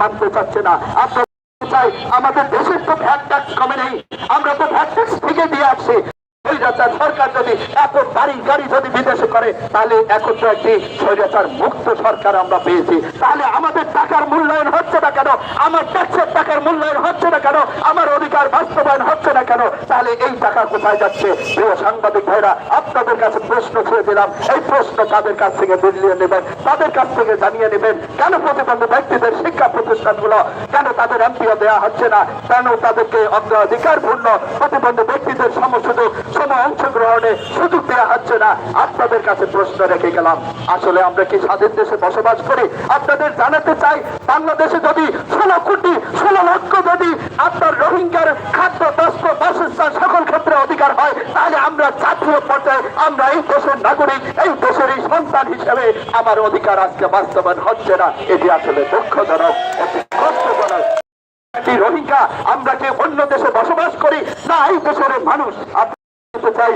মানতে চাচ্ছে না। আপনার চাই আমাদের দেশের তো ভ্যাট ট্যাক্স কমে নেই। আমরা তো ভ্যাট ট্যাক্স থেকে দিয়ে আসছি। স্বৈরাচার সরকার যদি এত গাড়ি গাড়ি যদি বিদেশে করে, তাহলে এখন তো একটি স্বৈরাচার মুক্ত সরকার আমরা পেয়েছি। তাহলে আমাদের টাকার মূল্যায়ন হচ্ছে না কেন? আমার ট্যাক্সের টাকার মূল্যায়ন হচ্ছে না কেন? আমার অধিকার বাস্তবায়ন কেন? তাহলে এই টাকা কোথায় যাচ্ছে? প্রিয় সাংবাদিক ভাইরা, আপনাদের কাছে প্রশ্ন ছুঁয়ে দিলাম। এই প্রশ্ন তাদের কাছ থেকে দিল্লিয়ে নেবেন? তাদের কাছ থেকে জানিয়ে নেবেন? কেন প্রতিবন্ধী ব্যক্তিদের শিক্ষা প্রতিষ্ঠানগুলো কেন তাদের এমপিও দেওয়া হচ্ছে না? কেন তাদেরকে অগ্রাধিকার পূর্ণ প্রতিবন্ধী ব্যক্তিদের সমসুযোগ, সম অংশগ্রহণে সুযোগ দেওয়া হচ্ছে না? আপনাদের কাছে প্রশ্ন রেখে গেলাম। আসলে আমরা কি স্বাধীন দেশে বসবাস করি? আপনাদের জানাতে চাই, বাংলাদেশে যদি ষোলো কোটি, ষোলো লক্ষ যদি আপনার রোহিঙ্গার খাদ্য বস্ত্র বাসস্থান সকল ক্ষেত্রে অধিকার হয়, তাহলে আমরা জাতীয় পর্যায়ে আমরা এই দেশের নাগরিক, এই দেশেরই সন্তান হিসেবে আমার অধিকার আজকে বাস্তবায়ন হচ্ছে না। এটি আসলে দুঃখজনক। অতি কষ্টজনক একটি রোহিঙ্গা আমরা কি অন্য দেশে বসবাস করি না এই দেশের মানুষ। চাই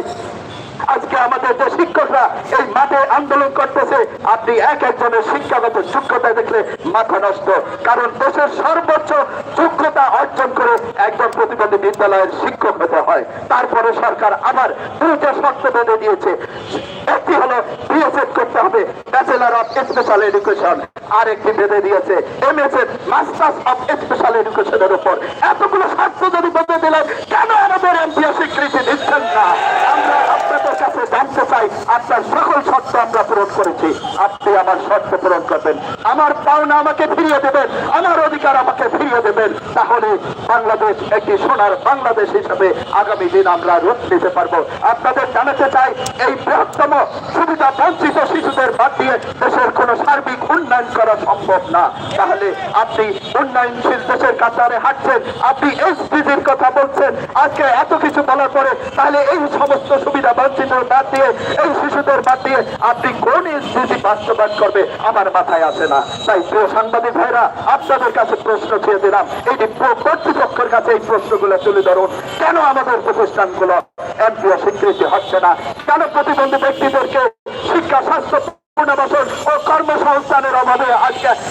আজকে আমাদের যে শিক্ষকরা এই মাঠে আন্দোলন করতেছে, আপনি এক একজনের শিক্ষাগত যোগ্যতা দেখলে মাথা নষ্ট। কারণ দেশের সর্বোচ্চ যোগ্যতা অর্জন করে একজন প্রতিবন্ধী বিদ্যালয়ের শিক্ষক হতে হয়। তারপরে সরকার আবার দুইটা শর্ত বেঁধে দিয়েছে। একটি হলো বিএসএড করতে হবে ব্যাচেলার অফ স্পেশাল এডুকেশন আর একটি বেঁধে দিয়েছে এমএসএড মাস্টার্স অফ স্পেশাল এডুকেশনের উপর। এতগুলো শর্ত যদি বেঁধে দিলেন, কেন আমাদের এমপিও স্বীকৃতি দিচ্ছেন না? আমরা আপনাদের কাছে জানতে চাই, আপনার সকল শর্ত আমরা পূরণ করেছি। আপনি আমার শর্ত পূরণ করবেন। আমার পাওনা আমাকে ফিরিয়ে দেবেন। আমার অধিকার আমাকে ফিরিয়ে দেবেন। তাহলে বাংলাদেশ একটি সোনার বাংলাদেশ হিসেবে আগামী দিন আমরা রূপ দিতে পারব। আপনাদের জানাতে চাই, এই বৃহত্তম সুবিধা বঞ্চিত শিশুদের বাদ দিয়ে দেশের কোন সার্বিক উন্নয়ন করা সম্ভব না। তাহলে আপনি উন্নয়নশীল দেশের কাতারে হাঁটছেন, আপনি এসডিজির কথা বলছেন, আজকে এত কিছু বলার পরে তাহলে এই সমস্ত সুবিধা বঞ্চিত বাদ দিয়ে, এই শিশুদের বাদ দিয়ে আপনি কোন এসডিজি বাস্তবায়ন করবে আমার মাথায় আসে না। তাই প্রিয় সাংবাদিক ভাইরা, আপনাদের কাছে প্রশ্ন ছুঁয়ে দিলাম। এই কর্তৃপক্ষের কাছে এই প্রশ্নগুলো তুলে ধরুন। কেন আমাদের প্রতিষ্ঠানগুলো এমপিও স্বীকৃতি হচ্ছে না? কেন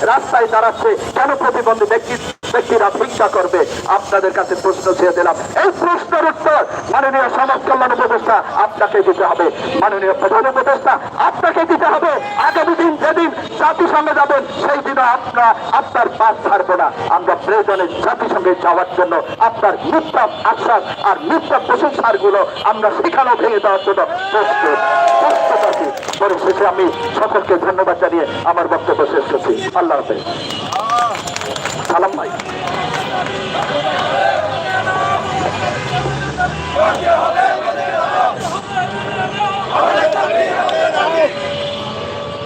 রাস্তায় দাঁড়াচ্ছে কেন প্রতিবন্ধী ব্যক্তি ব্যক্তিরা ভিক্ষা করবে। আপনাদের কাছে প্রশ্ন ছেড়ে দিলাম। এই প্রশ্নের উত্তর মাননীয় সমাজ কল্যাণ উপদেষ্টা আপনাকে দিতে হবে। মাননীয় প্রধান উপদেষ্টা, আপনাকে দিতে হবে। আগামী দিন যেদিন জাতিসংঘে যাবেন, সেই দিনে আপনার আপনার পাশ ছাড়বো না। আমরা প্রয়োজনে জাতিসংঘে যাওয়ার জন্য আপনার মিথ্যা আশ্বাস আর মিথ্যা প্রশংসারগুলো আমরা সেখানেও ভেঙে দেওয়ার জন্য প্রস্তুত। প্রস্তুত আছি। পরিশেষে আমি সকলকে ধন্যবাদ জানিয়ে আমার বক্তব্য শেষ করছি। আল্লাহ হাফেজ। সালাম ভাই।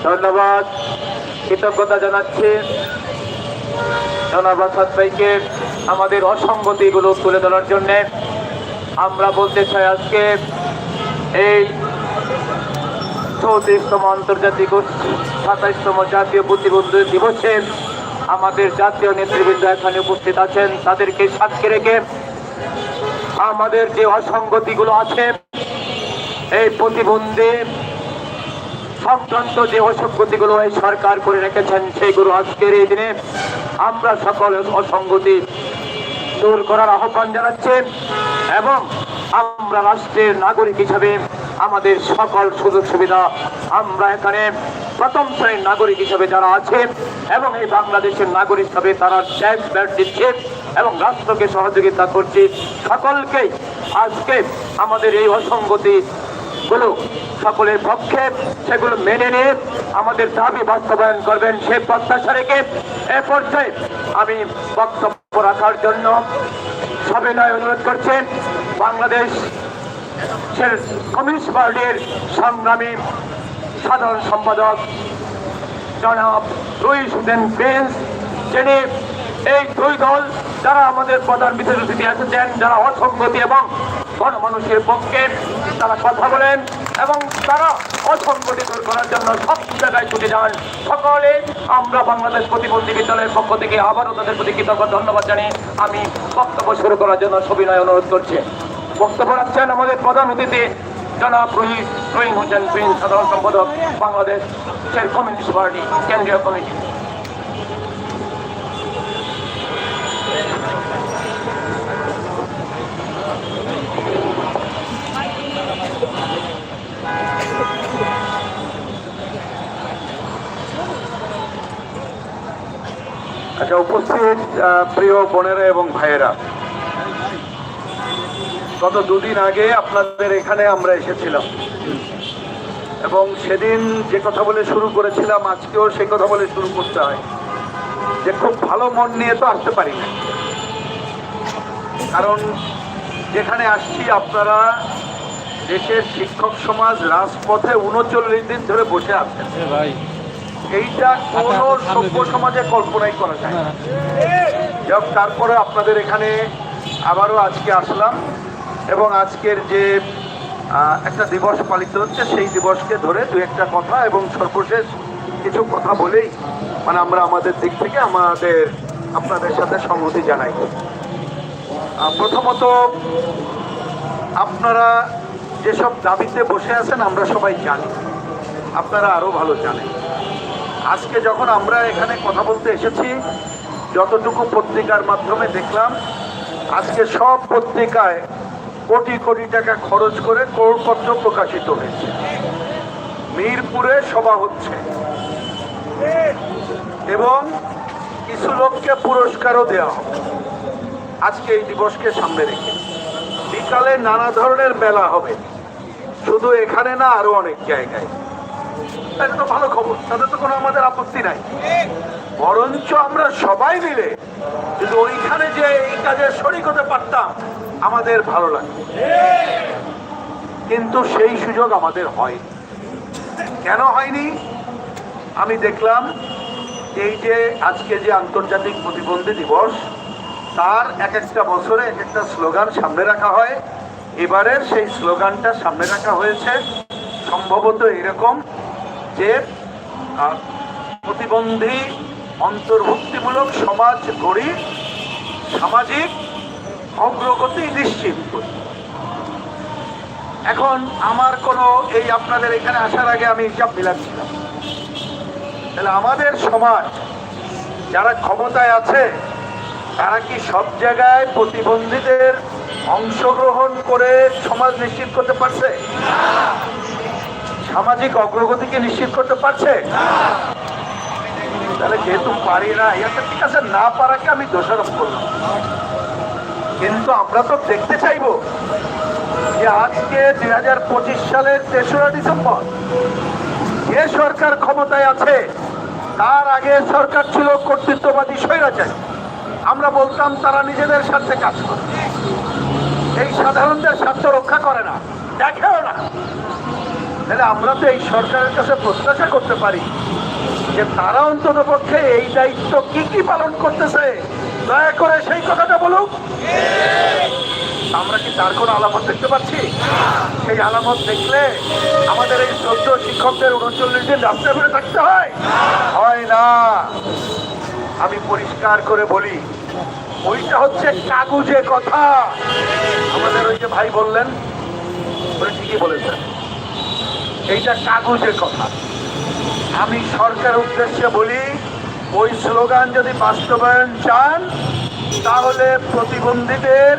ধন্যবাদ। কৃতজ্ঞতা জানাচ্ছি। আসাদ ভাইকে আমাদের অসঙ্গতিগুলো তুলে ধরার জন্য। আমরা বলতে চাই আজকে এই চৌত্রিশতম আন্তর্জাতিক সাতাইশতম জাতীয় প্রতিবন্ধী দিবসে আমাদের জাতীয় নেতৃবৃন্দ এখানে উপস্থিত আছেন, তাদেরকে সাক্ষী রেখে আমাদের যে অসঙ্গতিগুলো আছে, এই প্রতিবন্ধী সংক্রান্ত যে অসঙ্গতিগুলো এই সরকার করে রেখেছেন সেইগুলো আজকের এই দিনে আমরা সকল অসঙ্গতি দূর করার আহ্বান জানাচ্ছি এবং আমরা রাষ্ট্রের নাগরিক হিসাবে আমাদের সকল সুযোগ সুবিধা আমরা এখানে প্রথম শ্রেণির নাগরিক হিসাবে যারা আছে এবং এই বাংলাদেশের নাগরিক হিসাবে তারা ট্যাক্স ব্যাট দিচ্ছে এবং রাষ্ট্রকে সহযোগিতা করছে, সকলকেই আজকে আমাদের এই অসঙ্গতি গুলো সকলের পক্ষে, সেগুলো মেনে নিয়ে আমাদের দাবি বাস্তবায়ন করবেন সে প্রত্যাশা রেখে এ পর্যায়ে আমি বক্তব্য রাখার জন্য সবিনয় অনুরোধ করছেন বাংলাদেশ কমিউনিস্ট পার্টির সংগ্রামী সাধারণ সম্পাদক জনাব রুইস হুসেন যিনি এই দুই দল যারা আমাদের প্রধান বিশেষ অতিথি এসেছেন, যারা অসঙ্গতি এবং গণমানুষের পক্ষে তারা কথা বলেন এবং তারা অসঙ্গতি দূর করার জন্য সব জায়গায় ছুটে যান। সকলে আমরা বাংলাদেশ প্রতিবন্ধী বিদ্যালয়ের পক্ষ থেকে আবারও তাদের প্রতি কৃতজ্ঞ, ধন্যবাদ জানিয়ে আমি বক্তব্য শুরু করার জন্য সবিনয় অনুরোধ করছি। বক্তব্য রাখছেন আমাদের প্রধান অতিথি জনাব রহিদ রহিম হোসেন বিন সাধারণ সম্পাদক বাংলাদেশ কমিউনিস্ট পার্টি, কেন্দ্রীয় কমিটি। আচ্ছা উপস্থিত প্রিয় বোনেরা এবং ভাইয়েরা গত দুদিন আগে আপনাদের এখানে আমরা এসেছিলাম। এবং সেদিন যে কথা বলে শুরু করেছিলাম আজকেও সে কথা বলে শুরু করতে হয়। যে খুব ভালো মন নিয়ে তো আসতে পারি না। কারণ যেখানে আসছি আপনারা দেশের শিক্ষক সমাজ রাজপথে উনচল্লিশ দিন ধরে বসে আছেন। এইটা কোনো সভ্য সমাজে কল্পনাই করা যায় না। যাক তারপরে আপনাদের এখানে আবারও আজকে আসলাম। এবং আজকের যে একটা দিবস পালিত হচ্ছে, সেই দিবসকে ধরে দু একটা কথা এবং সর্বশেষ কিছু কথা বলেই মানে আমরা আমাদের দিক থেকে আমাদের, আপনাদের সাথে সংহতি জানাই। প্রথমত, আপনারা যেসব দাবিতে বসে আছেন, আমরা সবাই জানি। আপনারা আরও ভালো জানেন। আজকে যখন আমরা এখানে কথা বলতে এসেছি, যতটুকু পত্রিকার মাধ্যমে দেখলাম, আজকে সব পত্রিকায় কোটি কোটি টাকা খরচ করে করপত্র প্রকাশিত হয়েছে। মিরপুরে সভা হচ্ছে। এবং কিছু লোককে পুরস্কারও দেওয়া হবে। আজকে এই দিবসকে সামনে রেখে। বিকালে নানা ধরনের মেলা হবে। শুধু এখানে না, আরও অনেক জায়গায়। এটা তো ভালো খবর। তাদের তো কোনো আমাদের আপত্তি নাই। বরঞ্চ আমরা সবাই মিলে যদি ওইখানে যে এই কাজে শরিক হতে পারতাম আমাদের ভালো লাগে। কিন্তু সেই সুযোগ আমাদের হয় কেন হয়নি? আমি দেখলাম এই যে আজকে যে আন্তর্জাতিক প্রতিবন্ধী দিবস, তার এক একটা বছরে এক একটা স্লোগান সামনে রাখা হয়। এবারের সেই স্লোগানটা সামনে রাখা হয়েছে। সম্ভবত এরকম যে প্রতিবন্ধী অন্তর্ভুক্তিমূলক সমাজ গড়ি, সামাজিক অগ্রগতি নিশ্চিত এখন আমার কোনো এই আপনাদের এখানে আসার আগে আমি হিসাব মিলাচ্ছিলাম তাহলে আমাদের সমাজ, যারা ক্ষমতায় আছে, তারা কি সব জায়গায় প্রতিবন্ধীদের অংশগ্রহণ করে সমাজ নিশ্চিত করতে পারছে? সামাজিক অগ্রগতিকে নিশ্চিত করতে পারছে? তাহলে যেহেতু পারি না ঠিক আছে, না পারাকে আমি দোষারোপ করলাম। কিন্তু আমরা তো দেখতে চাইব যে আজকে দুই হাজার পঁচিশ সালের তেসরা ডিসেম্বর যে সরকার ক্ষমতায় আছে, তার আগে সরকার ছিল কর্তৃত্ববাদী স্বৈরাচারী। আমরা বলতাম তারা নিজেদের স্বার্থে কাজ করে। এই সাধারণদের স্বার্থ রক্ষা করে না, দেখেও না। তাহলে আমরা তো এই সরকারের কাছে প্রত্যাশা করতে পারি যে তারা অন্তত পক্ষে এই দায়িত্ব কি কি পালন করতেছে দয়া করে সেই কথাটা বলুক আমরা কি তার কোনো আলামত দেখতে পাচ্ছি? সেই আলামত দেখলে আমাদের এই চোদ্দ শিক্ষকদের উনচল্লিশ দিন রাস্তায় ঘুরে থাকতে হয়? হয় না। আমি পরিষ্কার করে বলি, ওইটা হচ্ছে কাগুজে কথা। আমাদের ওই যে ভাই বললেন, উনি ঠিকই বলেছেন। এইটা কাগুজে কথা। আমি সরকার উদ্দেশ্যে বলি ওই স্লোগান যদি বাস্তবায়ন চান, তাহলে প্রতিবন্ধীদের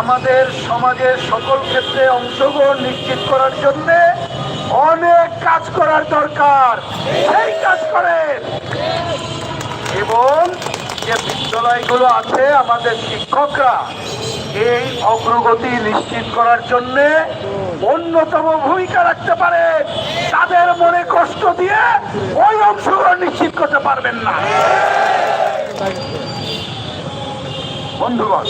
আমাদের সমাজের সকল ক্ষেত্রে অংশগ্রহণ নিশ্চিত করার জন্য অনেক কাজ করার দরকার। সেই কাজ করেন। এবং যে বিদ্যালয়গুলো আছে, আমাদের শিক্ষকরা এই অগ্রগতি নিশ্চিত করার জন্য অন্যতম ভূমিকা রাখতে পারে। তাদের মনে কষ্ট দিয়ে ওই অংশগ্রহণ নিশ্চিত করতে পারবেন না। বন্ধুগণ,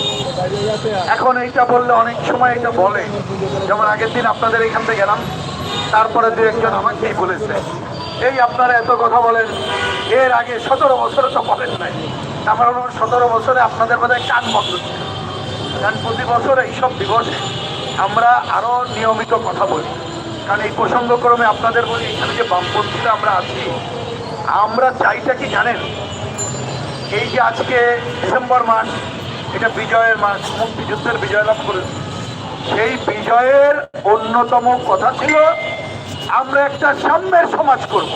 এখন এইটা বললে অনেক সময় এটা বলে। যেমন আগের দিন আপনাদের এখান থেকে গেলাম, তারপরে দু একজন আমাকেই বলেছে, এই আপনারা এত কথা বলেন, এর আগে সতেরো বছরে তো বলেন নাই। আমার সতেরো বছরে আপনাদের বোধহয় কান বন্ধ কারণ প্রতি বছর এইসব দিবসে আমরা আরও নিয়মিত কথা বলি কারণ এই প্রসঙ্গক্রমে আপনাদের বলি, এখানে যে বামপন্থীরা আমরা আছি, আমরা চাইটা কি জানেন এই যে আজকে ডিসেম্বর মাস, এটা বিজয়ের মাস, মুক্তিযুদ্ধের বিজয় লাভ করেছে সেই বিজয়ের অন্যতম কথা ছিল, আমরা একটা সাম্যের সমাজ করব।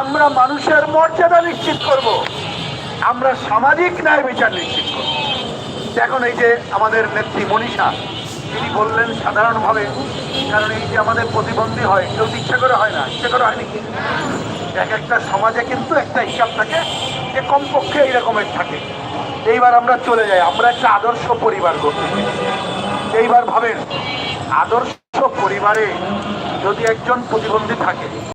আমরা মানুষের মর্যাদা নিশ্চিত করব। আমরা সামাজিক ন্যায় বিচার নিশ্চিত করব এখন এই যে আমাদের নেত্রী মনীষা, তিনি বললেন সাধারণভাবে, কারণ এই যে আমাদের প্রতিবন্ধী হয়, কেউ ইচ্ছা করে হয় না, ইচ্ছা করে হয়নি নাকি? এক একটা সমাজে কিন্তু একটা হিসাব থাকে যে কমপক্ষে এই রকমের থাকে। এইবার আমরা চলে যাই, আমরা একটা আদর্শ পরিবার করতে এইবার ভাবেন, আদর্শ পরিবারে যদি একজন প্রতিবন্ধী থাকে